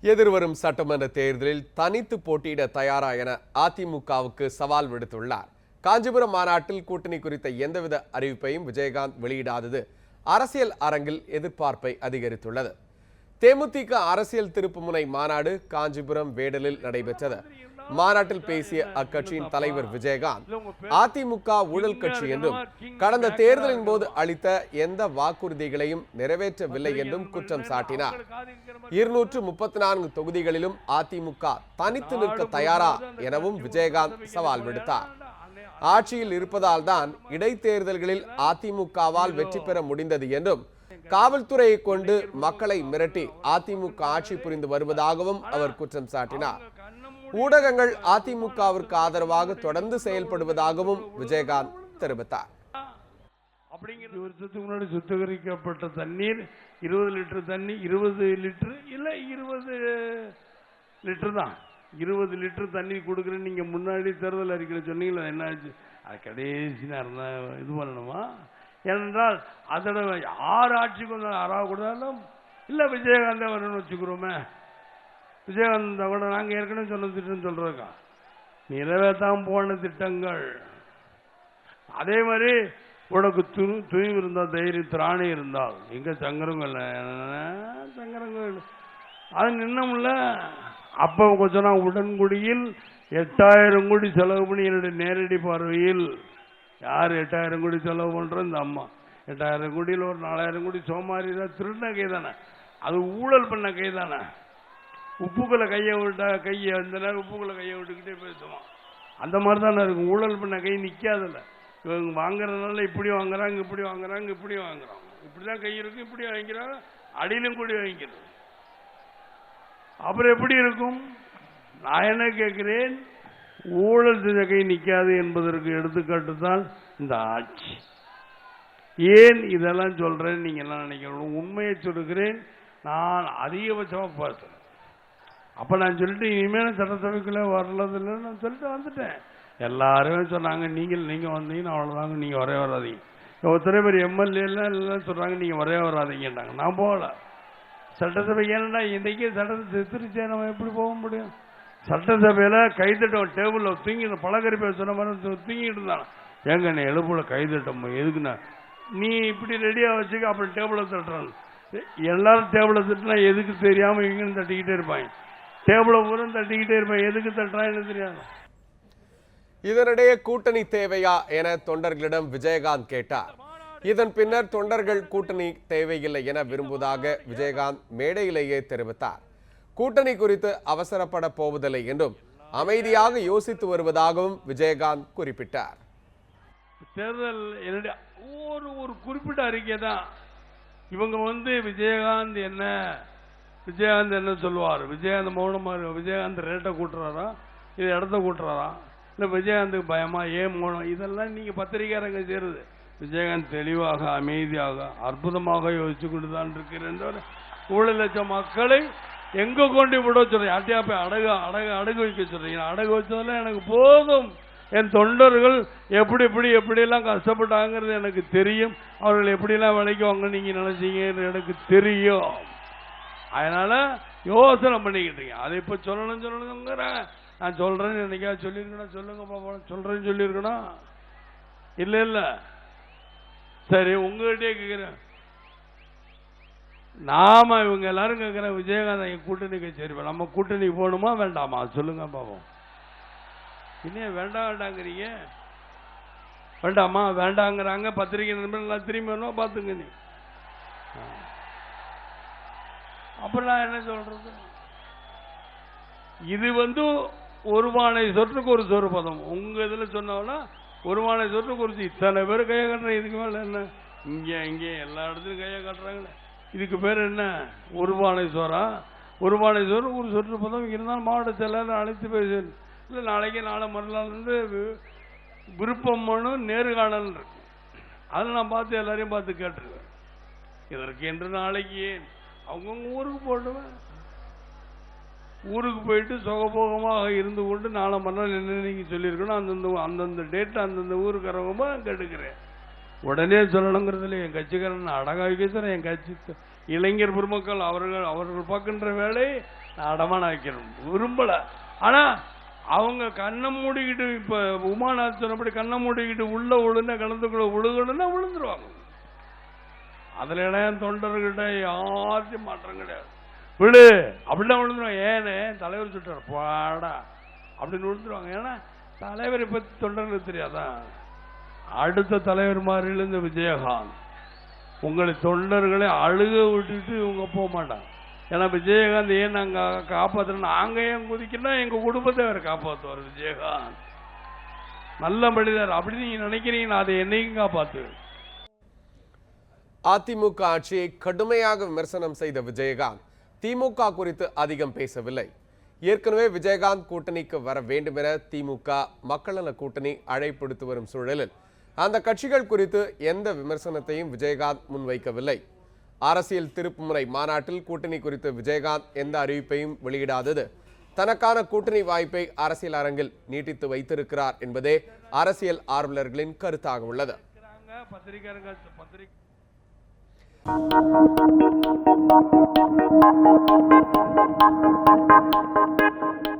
எதிர்வரும் சட்டமன்ற தேர்தலில் தனித்து போட்டியிட தயாரா என அதிமுகவுக்கு சவால் விடுத்துள்ளார். காஞ்சிபுரம் மாநாட்டில் கூட்டணி குறித்த எந்தவித அறிவிப்பையும் விஜயகாந்த் வெளியிடாதது. அரசியல் அரங்கில் எதிர்பார்ப்பை அதிகரித்துள்ளது. தேமுதிக அரசியல் திருப்புமுனை மாநாடு காஞ்சிபுரம் வேடலில் நடைபெற்றது. மாநாட்டில் பேசிய அக்கட்சியின் தலைவர் விஜயகாந்த் அதிமுக ஊழல் கட்சி என்றும் கடந்த தேர்தலின் போது அளித்த எந்த வாக்குறுதிகளையும் நிறைவேற்றவில்லை என்றும் குற்றம் சாட்டினார். இருநூற்று முப்பத்தி நான்கு தொகுதிகளிலும் அதிமுக தனித்து நிற்க தயாரா எனவும் விஜயகாந்த் சவால் விடுத்தார். ஆட்சியில் இருப்பதால் தான் இடைத்தேர்தல்களில் அதிமுகவால் வெற்றி பெற முடிந்தது என்றும் காவல்துறையை கொண்டு மக்களை மிரட்டி அதிமுக ஆட்சி புரிந்து வருவதாகவும் அவர் குற்றம் சாட்டினார். ஊடகங்கள் அதிமுகவிற்கு ஆதரவாக தொடர்ந்து செயல்படுவதாகவும் விஜயகாந்த் தெரிவித்தார். அப்படிங்கிற வருஷத்துக்கு முன்னாடி சுத்திகரிக்கப்பட்ட தண்ணீர் இருபது லிட்டர் தண்ணி இருபது லிட்டர் இல்ல இருபது லிட்டர் தான். இருபது லிட்டர் தண்ணி கொடுக்குறேன்னு நீங்க முன்னாடி தேர்தல் அறிக்கையில சொன்னீங்களா என்ன ஆச்சு அது கடைசி நேரம் தான் இது பண்ணணுமா? ஏனென்றால் அதோட யார் ஆட்சிக்கு வந்தாலும் யாராவது கொடுத்தாலும் இல்லை விஜயகாந்தே வரணும்னு வச்சுக்கிறோமே. விஜயகாந்த் கூட நாங்க ஏற்கனவே சொன்ன திட்டம் சொல்றோக்கா நிறைவேற்றாம போன திட்டங்கள். அதே மாதிரி உனக்கு துணி துணிவு இருந்தால் தைரியம் திராணி இருந்தால் எங்க சங்கரங்கள் சங்கரங்கள் அது நின்னமில்ல அப்போ கொஞ்சம் நான் உடன்குடியில் எட்டாயிரம் கோடி செலவு பண்ணி என்னுடைய நேரடி பார்வையில். யார் எட்டாயிரம் கோடி செலவு பண்ற? இந்த அம்மா. எட்டாயிரம் கோடியில் ஒரு நாலாயிரம் கோடி சோமாரி தான் திருநகை தானே. அது ஊழல் பண்ண கை தானே. உப்புக்குள்ள கையை விட்டா கையை அந்த நேரம் உப்புக்குள்ள கையை விட்டுக்கிட்டே பேசுவான் அந்த மாதிரி தான் இருக்கும். ஊழல் பண்ண கை நிற்காதில்ல இவங்க வாங்குறதுனால இப்படி வாங்குறாங்க இப்படி வாங்குறாங்க இப்படி வாங்குறாங்க. இப்படிதான் கை இருக்கும் இப்படி வாங்கிறாங்க அடியிலும் கூடி வாங்கிக்கிறது. அப்புறம் எப்படி இருக்கும்? நான் என்ன கேட்கிறேன்? ஊழல் செஞ்ச கை நிற்காது என்பதற்கு எடுத்துக்காட்டு தான் இந்த ஆட்சி. ஏன் இதெல்லாம் சொல்றேன் நீங்க எல்லாம் நினைக்கணும்? உண்மையை சொல்லுகிறேன். நான் அதிகபட்சமா பார்த்தேன் அப்ப நான் சொல்லிட்டு இனிமேல் சட்டசபைக்குள்ள வரலதில்லை நான் சொல்லிட்டு வந்துட்டேன். எல்லாருமே சொன்னாங்க நீங்கள் நீங்க வந்தீங்கன்னா அவ்வளவுதாங்க நீங்க வரவே வராதீங்க. ஒருத்தரை பேர் எம்எல்ஏ எல்லாம் எல்லாம் சொல்றாங்க நீங்க வரவே வராதீங்கன்றாங்க. நான் போகல. சட்டசபை ஏன்னா இன்னைக்கு சட்டத்தை திருச்சியா நம்ம எப்படி போக முடியும்? சட்டசபையில கைதட்டம் டேபிள்ல தூங்கி பழகரி சொன்ன மாதிரி தூங்கிட்டு இருந்தான். ஏங்க நீ எழுப்புல கைதட்டம் எதுக்குண்ணா? நீ இப்படி ரெடியா வச்சுக்க அப்புறம் டேபிள தட்டுறான். எல்லாரும் டேபிள தட்டினா எதுக்கு தெரியாம இங்கன்னு தட்டிக்கிட்டே இருப்பாங்க. டேபிள பூரா தட்டிக்கிட்டே இருப்பான். எதுக்கு தட்டுறான்னு தெரியாது இதனிடையே கூட்டணி தேவையா என தொண்டர்களிடம் விஜயகாந்த் கேட்டார். இதன் பின்னர் தொண்டர்கள் கூட்டணி தேவையில்லை என விரும்புவதாக விஜயகாந்த் மேடையிலேயே தெரிவித்தார். கூட்டணி குறித்து அவசரப்பட போவதில்லை என்றும் அமைதியாக யோசித்து வருவதாகவும் விஜயகாந்த் குறிப்பிட்டார். தேர்தல் என்னுடைய ஒரு ஒரு குறிப்பிட்ட அறிக்கை தான் இவங்க வந்து விஜயகாந்த் என்ன விஜயகாந்த் என்ன சொல்லுவார்? விஜயகாந்த் மௌனமா இரு- விஜயகாந்த் ரேட்டை கூட்டுறாரா? இது இடத்த கூட்டுறாரா? இல்லை விஜயகாந்துக்கு பயமா? ஏன் மௌனம்? இதெல்லாம் நீங்கள் பத்திரிகையாரங்க செய்யறது. விஜயகாந்த் தெளிவாக அமைதியாக அற்புதமாக யோசிச்சு கொண்டு தான் இருக்கிறேன் தவிர லட்சம் மக்களை எங்க கொண்டு விட சொல்றீங்க? யார்ட்டையா போய் அடகு அடகு அடகு வைக்க சொல்றீங்க? அடகு வச்சதெல்லாம் எனக்கு போதும். என் தொண்டர்கள் எப்படி எப்படி எப்படியெல்லாம் கஷ்டப்பட்டாங்கிறது எனக்கு தெரியும். அவர்கள் எப்படிலாம் விளைக்குவாங்க நீங்க நினைச்சீங்கன்னு எனக்கு தெரியும். அதனால யோசனை பண்ணிக்கிட்டு இருக்கேன் அதை இப்ப சொல்லணும் சொல்லணுங்கிறேன். நான் சொல்றேன்னு என்னைக்காவது சொல்லியிருக்கணும் சொல்லுங்க பாப்பா. சொல்றேன்னு சொல்லியிருக்கணும் இல்ல இல்ல. சரி உங்ககிட்டயே கேட்கிறேன் நாம இவங்க எல்லாரும் கேட்கிறேன் விஜயகாந்த் எங்க கூட்டணிக்கு சரி நம்ம கூட்டணி போகணுமா வேண்டாமா? சொல்லுங்க பாப்போம். இன்னும் வேண்டாம் வேண்டாங்கிறீங்க? வேண்டாமா? வேண்டாங்கிறாங்க. பத்திரிகை நண்பர்கள் திரும்பி வேணுமா பார்த்துங்க நீ. அப்புறம் நான் என்ன சொல்றது? இது வந்து ஒரு மானை சொற்றுக்கு ஒரு சொரு பதம் உங்க இதுல சொன்னோம்னா ஒரு மானை சொற்றுக்கு ஒரு இத்தனை பேர் கையை கட்டுறேன் இதுக்கு மேல என்ன? இங்க இங்கே எல்லா இடத்துலையும் கையை கட்டுறாங்களே. இதுக்கு பேர் என்ன? ஒரு பானை சோறா? ஒரு பானை சோறு ஒரு சொற்று பதம் இருந்தாலும் மாவட்ட செயலாளர் அழைத்து பேசுவேன். இல்லை நாளைக்கு நாளை மறுநாள் வந்து விருப்பம் மனு நேர்காணல் இருக்கு. அதை நான் பார்த்து எல்லாரையும் பார்த்து கேட்டிருக்கேன். இதற்கு என்று நாளைக்கு அவங்கவுங்க ஊருக்கு போடுவேன் ஊருக்கு போயிட்டு சுகபோகமாக இருந்து கொண்டு நாளை மறுநாள் என்ன நீங்க சொல்லியிருக்கணும்? அந்தந்த அந்தந்த டேட் அந்தந்த ஊருக்காரவங்க கேட்டுக்கிறேன். உடனே சொல்லணுங்கிறதுல என் கட்சிக்காரன் அடகாய் வைக்கிறேன் என் கட்சி இளைஞர் பெருமக்கள் அவர்கள் அவர்கள் பார்க்கின்ற வேலை நான் அடமானம் வைக்கணும். விரும்பல. ஆனா அவங்க கண்ணை மூடிக்கிட்டு இப்ப உமாநாத் சொன்னபடி கண்ணை மூடிக்கிட்டு உள்ள விழுந்த கலந்துக்குள்ள விழுகணும்னா விழுந்துருவாங்க அதுல இடம் தொண்டர்கிட்ட யாருக்கும் மாற்றம் கிடையாது. விடு அப்படிலாம் விழுந்துருவாங்க. ஏன்னு தலைவர் சொல்றாரு பாடா அப்படின்னு விழுந்துருவாங்க. ஏன்னா தலைவரை பத்தி தொண்டர்களுக்கு தெரியாதா? அடுத்த தலைவர் மாதிரி இந்த விஜயகாந்த். உங்களை தொண்டர்களை அழுக விட்டுட்டு இவங்க போக மாட்டாங்க. ஏன்னா விஜயகாந்த் ஏன் நாங்க காப்பாத்துறோம் நாங்க ஏன் குதிக்கணும் எங்க குடும்பத்தை அவர் காப்பாத்துவார் விஜயகாந்த். நல்ல மனிதர். அப்படி நீங்க நினைக்கிறீங்கன்னா அதை என்னைக்கும் காப்பாத்து அதிமுக ஆட்சியை கடுமையாக விமர்சனம் செய்த விஜயகாந்த் திமுக குறித்து அதிகம் பேசவில்லை. ஏற்கனவே விஜயகாந்த் கூட்டணிக்கு வர வேண்டும் என திமுக மக்கள் நல கூட்டணி அழைப்படுத்து வரும் சூழலில் அந்த கட்சிகள் குறித்து எந்த விமர்சனத்தையும் விஜயகாந்த் முன்வைக்கவில்லை. அரசியல் திருப்புமுறை மாநாட்டில் கூட்டணி குறித்து விஜயகாந்த் எந்த அறிவிப்பையும் வெளியிடாதது தனக்கான கூட்டணி வாய்ப்பை அரசியல் அரங்கில் நீட்டித்து வைத்திருக்கிறார் என்பதே அரசியல் ஆர்வலர்களின் கருத்தாக உள்ளது. இருக்கிறாங்க பத்திரிக்காரங்க பத்திரிக்கை